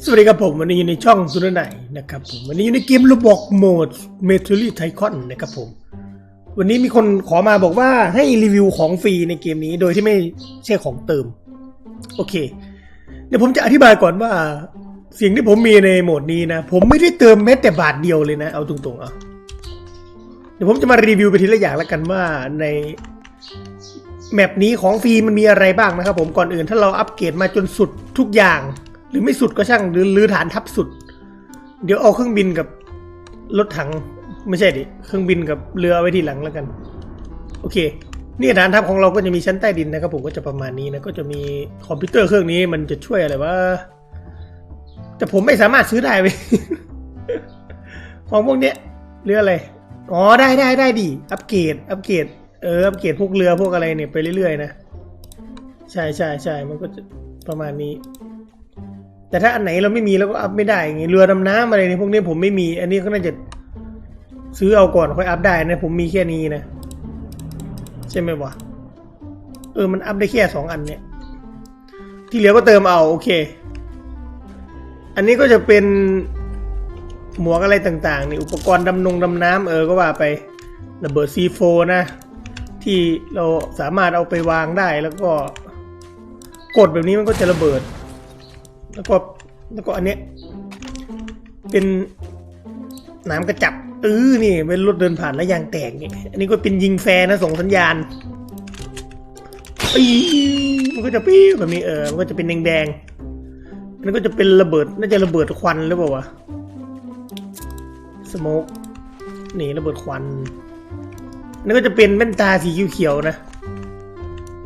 สวัสดีครับผมวันนี้อยู่ในช่องสุนไหนนะครับผมวันนี้อยู่ในเกมระบอกโหมดเมทัลลี่ไทคอนนะครับผม วันนี้มีคนขอมาบอกว่าให้รีวิวของฟรีในเกมนี้โดยที่ไม่ใช่ของเติม โอเค เดี๋ยวผมจะอธิบายก่อนว่าสิ่งที่ผมมีในโหมดนี้นะ ผมไม่ได้เติมแม้แต่บาทเดียวเลยนะ เอาตรงๆอะเดี๋ยวผมจะมารีวิวไปทีละอย่างแล้วกันว่าในแมปนี้ของฟรีมันมีอะไรบ้างนะครับผมก่อนอื่นถ้าเราอัปเกรดมาจนสุดทุกอย่าง หรือไม่สุดก็ช่างหรือหรือฐานทัพสุด เดี๋ยวเอาเครื่องบินกับรถถังไม่ใช่ดิเครื่องบินกับเรือไว้ทีหลังแล้วกัน โอเค นี่ฐานทัพของเราก็จะมีชั้นใต้ดินนะครับ ผมก็จะประมาณนี้นะก็จะมีคอมพิวเตอร์เครื่องนี้มันจะช่วยอะไรวะแต่ผมไม่สามารถซื้อได้เว้ยของพวกเนี้ยหรืออะไรอ๋อได้ได้ได้ดิอัปเกรดอัปเกรดเอออัปเกรดพวกเรือพวกอะไรเนี่ยไปเรื่อยๆนะ ใช่ใช่ใช่มันก็จะประมาณนี้ แต่ถ้าอันไหนเราไม่มีเราก็อัพไม่ได้ไงเรือดำน้ำอะไรนี่พวกนี้ผมไม่มี อันนี้ก็น่าจะซื้อเอาก่อนค่อยอัพได้นะ ผมมีแค่นี้นะ ใช่ไหมวะเออมันอัพได้แค่สองอันเนี่ย ที่เหลือก็เติมเอาโอเค อันนี้ก็จะเป็นหมวกอะไรต่างๆนี่อุปกรณ์ดำนงดำน้ำเออก็ว่าไประเบิดซีโฟนะ ที่เราสามารถเอาไปวางได้แล้วก็กดแบบนี้มันก็จะระเบิด แล้วก็แล้วก็อันเนี้ยเป็นน้ำกระจับเออนี่เป็นรถเดินผ่านแล้วยางแตกนี่อันนี้ก็เป็นยิงแฟร์นะส่งสัญญาณปีมันก็จะปี๊ดแบบนี้เออมันก็จะเป็นแดงๆอันก็จะเป็นระเบิดน่าจะระเบิดควันหรือเปล่าวะสโมกนี่ระเบิดควันอันนี่ก็จะเป็นแว่นตาสีเขียวๆนะ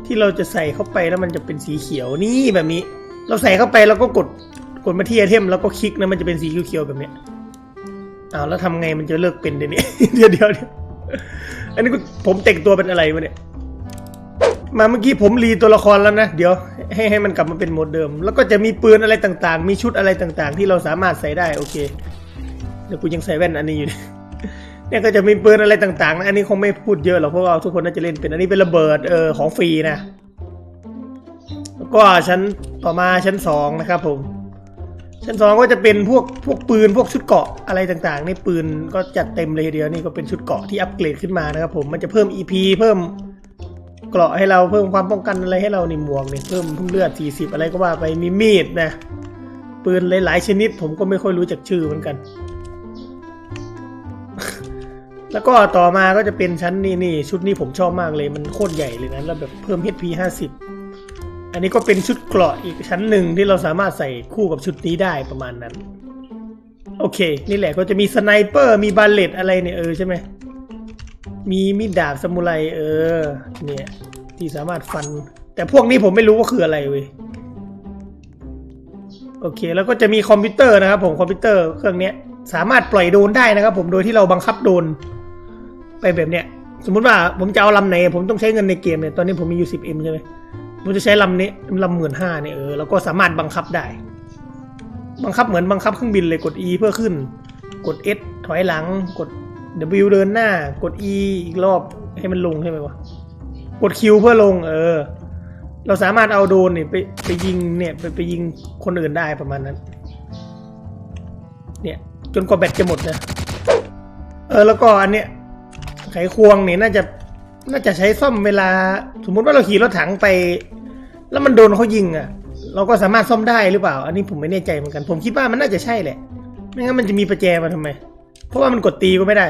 ที่เราจะใส่เข้าไปแล้วมันจะเป็นสีเขียวนี่แบบนี้ เราใส่เข้าไปแล้วก็กดกดมาที่ไอเทมแล้วก็คลิกนะมันจะเป็นสีเขียวๆแบบเนี้ยอ้าวแล้วทำไงมันจะเลิกเป็นเดี๋ยวนี้เดี๋ยวเดี๋ยวอันนี้ผมแต่งตัวเป็นอะไรวะเนี่ยมาเมื่อกี้ผมรีตัวละครแล้วนะเดี๋ยวให้ให้มันกลับมาเป็นโหมดเดิม แล้วก็จะมีปืนอะไรต่างๆ มีชุดอะไรต่างๆ ที่เราสามารถใส่ได้โอเคเดี๋ยวกูยังใส่แว่นอันนี้อยู่เนี่ยก็จะมีปืนอะไรต่างๆนะอันนี้คงไม่พูดเยอะหรอกเพราะว่าทุกคนน่าจะเล่นเป็นอันนี้เป็นระเบิดเออของฟรีนะ ก็ชั้นต่อมาชั้นสองนะครับผม ชั้นสองก็จะเป็นพวกพวกปืนพวกชุดเกราะอะไรต่างๆ นี่ปืนก็จัดเต็มเลยทีเดียวนี่ก็เป็นชุดเกราะที่อัปเกรดขึ้นมานะครับผมมันจะเพิ่ม EP เพิ่มเกราะให้เราเพิ่มความป้องกันอะไรให้เราในหมวกเนี่ยเพิ่มเพิ่มเลือด 40 อะไรก็ว่าไปมีมีดนะปืนหลายๆชนิดผมก็ไม่ค่อยรู้จักชื่อเหมือนกัน แล้วก็ต่อมาก็จะเป็นชั้นนี่นี่ชุดนี้ผมชอบมากเลยมันโคตรใหญ่เลยนะแล้วแบบเพิ่ม HP 50 อันนี้ก็เป็นชุดเกราะอีกชั้นหนึ่งที่เราสามารถใส่คู่กับชุดนี้ได้ประมาณนั้น โอเค นี่แหละก็จะมีสไนเปอร์มีบาเลตอะไรเนี่ยเออใช่ไหมมีมีดดาบซามูไรเออ เนี่ย ที่สามารถฟัน แต่พวกนี้ผมไม่รู้ว่าคืออะไรเว้ยโอเค แล้วก็จะมีคอมพิวเตอร์นะครับผมคอมพิวเตอร์เครื่องเนี้ยสามารถปล่อยโดนได้นะครับ ผมโดยที่เราบังคับโดน ไปแบบเนี้ย สมมุติว่าผมจะเอาลำไหน ผมต้องใช้เงินในเกมเนี่ยตอนนี้ผมมีอยู่10 m ใช่ไหม ผมจะใช้ลำนี้ลำหมื่นห้าเนี่ยเออแล้วก็สามารถบังคับได้ บังคับเหมือนบังคับเครื่องบินเลยกด E เพื่อขึ้น กด S ถอยหลัง กด W เดินหน้า กด E อีกรอบให้มันลงใช่ไหมวะ กด Q เพื่อลง เออ เราสามารถเอาโดรนเนี่ยไปไปยิงเนี่ยไปไปยิงคนอื่นได้ประมาณนั้น เนี่ยจนกว่าแบตจะหมดนะ เออแล้วก็อันเนี้ยไขควงเนี่ยน่าจะน่าจะใช้ซ่อมเวลา สมมุติว่าเราขี่รถถังไป แล้วมันโดนเขายิงอะ เราก็สามารถซ่อมได้หรือเปล่า อันนี้ผมไม่แน่ใจเหมือนกัน ผมคิดว่ามันน่าจะใช่แหละ ไม่งั้นมันจะมีประแจมาทำไม เพราะว่ามันกดตีก็ไม่ได้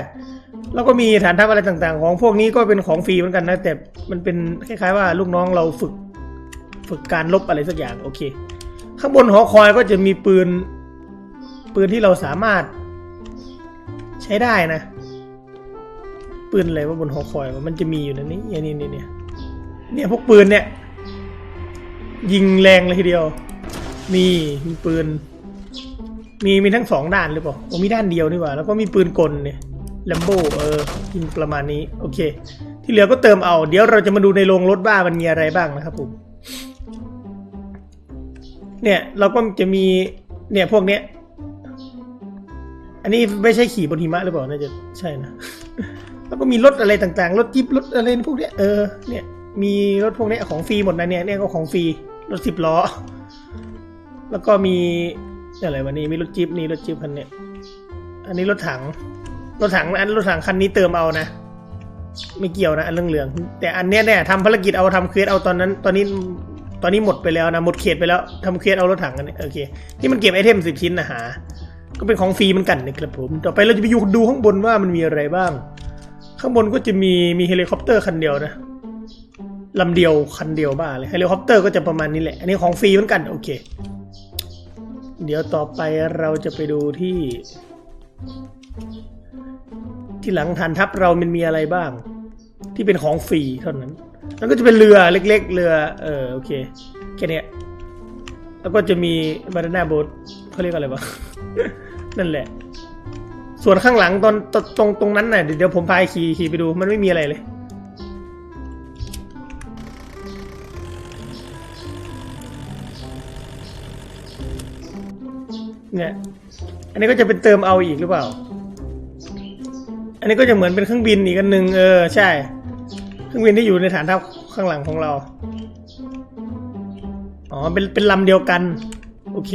แล้วก็มีฐานทัพอะไรต่างๆ ของพวกนี้ก็เป็นของฟรีเหมือนกันนะ แต่มันเป็นคล้ายๆว่าลูกน้องเราฝึก ฝึกการลบอะไรสักอย่างโอเค ข้างบนหอคอยก็จะมีปืน ปืนที่เราสามารถ ใช้ได้นะ ปืนอะไรว่าบนหอคอยมันจะมีอยู่นะนี่เนี่ยนี่นี่เนี่ยเนี่ยพวกปืนเนี่ย ยิงแรงเลยทีเดียว นี่มีปืน มีมีทั้งสองด้านหรือเปล่าโอ้มีด้านเดียวนี่หว่า แล้วก็มีปืนกลเนี่ยแลมโบเออยิงประมาณนี้ โอเค ที่เหลือก็เติมเอา เดี๋ยวเราจะมาดูในโรงรถบ้ามันมีอะไรบ้างนะครับผม เนี่ยเราก็จะมีเนี่ยพวกเนี้ย อันนี้ไม่ใช่ขี่บนหิมะหรือเปล่า น่าจะใช่นะ แล้วก็มีรถอะไรต่างๆ รถจิ๊บรถอะไรพวกเนี้ย เออ เนี่ย มีรถพวกเนี้ยของฟรีหมดนะเนี่ย เนี่ยก็ของฟรี รถสิบล้อ แล้วก็มีอะไรวะนี่มีรถจิ๊บนี่รถจิ๊บคันเนี้ยอันนี้รถถัง รถถังอันรถถังคันนี้เติมเอานะ ไม่เกี่ยวนะอันเรื่องเหลือง แต่อันเนี้ยเนี่ยทำภารกิจเอาทำเควสเอาตอนนั้น ตอนนี้ตอนนี้หมดไปแล้วนะหมดเขตไปแล้วทำเควสเอารถถังกันนี่ยโอเคนี่มันเก็บไอเทมสิบชิ้นนะหา ก็เป็นของฟรีมือนกันนะครับผม ต่อไปเราจะไปอยู่ดูข้างบนว่ามันมีอะไรบ้าง ข้างบนก็จะมีมีเฮลิคอปเตอร์คันเดียวนะ ลำเดียวคันเดียวบ้าเลยเฮลิคอปเตอร์ก็จะประมาณนี้แหละ อันนี้ของฟรีเหมือนกัน โอเค เดี๋ยวต่อไปเราจะไปดูที่ ที่หลังฐานทัพเรามันมีอะไรบ้าง ที่เป็นของฟรีเท่านั้น แล้วก็จะเป็นเรือเล็ก ๆ เรือ เออโอเคแค่นี้แล้วก็จะมีบานาน่าโบ๊ทเขาเรียกอะไรวะนั่นแหละ ส่วนข้างหลังตอนตรงตรงนั้นน่ะเดี๋ยวเดี๋ยวผมพาขี่ขี่ไปดูมันไม่มีอะไรเลย เนี่ย อันนี้ก็จะเป็นเติมเอาอีกหรือเปล่า อันนี้ก็จะเหมือนเป็นเครื่องบินอีกอันหนึ่งเออใช่ เครื่องบินที่อยู่ในฐานทัพข้างหลังของเรา อ๋อเป็นเป็นลำเดียวกัน โอเค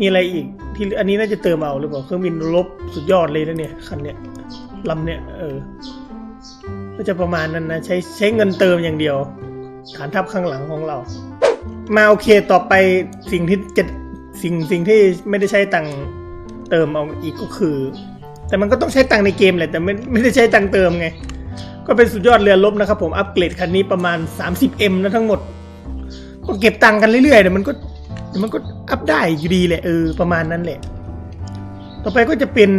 มีอะไรอีกที่อันนี้น่าจะเติมเอาหรือเปล่าเครื่องบินรบสุดยอดเลยนะเนี่ยคันเนี้ยลำเนี้ยเออ ก็จะประมาณนั้นนะใช้ใช้เงินเติมอย่างเดียว ฐานทัพข้างหลังของเรา มาโอเคต่อไปสิ่งที่จะ สิ่งสิ่งที่ไม่ได้ใช้ตังค์เติมเอาอีกก็คือ แต่มันก็ต้องใช้ตังค์ในเกมแหละแต่ไม่ไม่ได้ใช้ตังค์เติมไง ก็เป็นสุดยอดเรือรบนะครับผมอัปเกรดคันนี้ประมาณ 30M นะทั้งหมด ก็เก็บตังค์กันเรื่อยๆเดี๋ยวมันก็เดี๋ยวมันก็อัพได้อยู่ดีแหละเออประมาณนั้นแหละ ต่อไปก็จะเป็น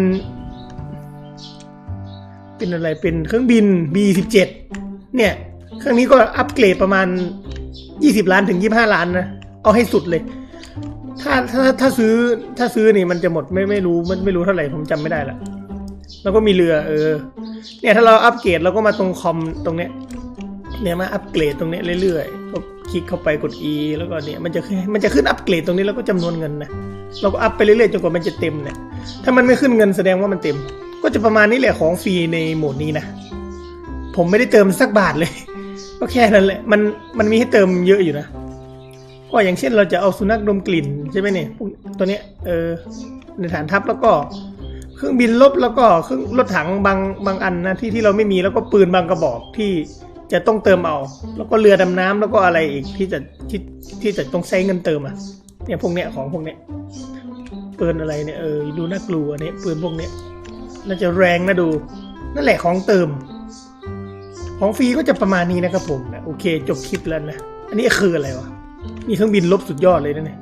เป็นอะไรเป็นเครื่องบิน B17 เนี่ยเครื่องนี้ก็อัปเกรดประมาณ 20 ล้านถึง 25 ล้านนะ เอาให้สุดเลย ถ้าถ้าถ้าซื้อถ้าซื้อนี่มันจะหมดไม่ไม่รู้มันไม่รู้เท่าไหร่ผมจำไม่ได้ละแล้วก็มีเรือเออ เนี่ยถ้าเราอัปเกรดเราก็มาตรงคอมตรงเนี้ย เนี่ยมาอัปเกรดตรงเนี้ยเรื่อยๆก็คลิกเข้าไปกด E แล้วก็เนี่ยมันจะขึ้นมันจะขึ้นอัปเกรดตรงนี้แล้วก็จำนวนเงินนะเราก็อัพไปเรื่อยๆจนกว่ามันจะเต็มเนี่ยถ้ามันไม่ขึ้นเงินแสดงว่ามันเต็ม ก็จะประมาณนี้แหละของฟรีในโหมดนี้นะผมไม่ได้เติมสักบาทเลย ก็แค่นั้นแหละมันมันมีให้เติมเยอะอยู่นะ ก็อย่างเช่นเราจะเอาสุนัขดมกลิ่นใช่ไหมเนี่ยตัวเนี้ยเออในฐานทัพแล้วก็เครื่องบินลบแล้วก็เครื่องรถถังบางบางอันนะที่ที่เราไม่มีแล้วก็ปืนบางกระบอกที่จะต้องเติมเอา แล้วก็เรือดำน้ำแล้วก็อะไรอีกที่จะที่ที่จะต้องใช้เงินเติมอะเนี่ยพวกเนี้ยของพวกเนี้ยปืนอะไรเนี่ยเออดูน่ากลัวเนี่ยปืนพวกเนี้ยน่าจะแรงนะดู นั่นแหละของเติม ของฟรีก็จะประมาณนี้นะครับผมนะโอเคจบคลิปแล้วนะ อันนี้คืออะไรวะ นี่เครื่องบินลบสุดยอดเลยนะเนี่ย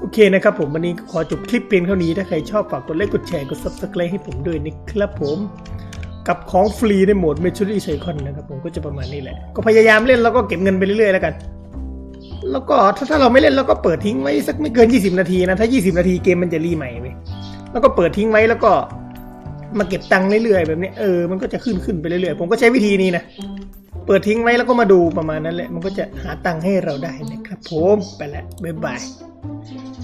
โอเคนะครับผมวันนี้ขอจบคลิปเพียงเท่านี้ ถ้าใครชอบฝากกดไลค์กดแชร์กด subscribe ให้ผมด้วยนะครับผมกับของฟรีในโหมด m e t r i c y c o n นะครับผมก็จะประมาณนี้แหละ ก็พยายามเล่นแล้วก็เก็บเงินไปเรื่อยๆแล้วกัน แล้วก็ถ้าถ้าเราไม่เล่นเราก็เปิดทิ้งไว้สักไม่เกิน 20 นาทีนะ ถ้า 20 นาทีเกมมันจะรีใหม่ไปแล้วก็เปิดทิ้งไว้แล้วก็มาเก็บตังค์เรื่อยๆแบบนี้เออมันก็จะขึ้นขึ้นไปเรื่อยๆ ผมก็ใช้วิธีนี้นะ เปิดทิ้งไว้แล้วก็มาดูประมาณนั้นแหละ มันก็จะหาตังค์ให้เราได้นะครับผม ไปแล้วบ๊ายบาย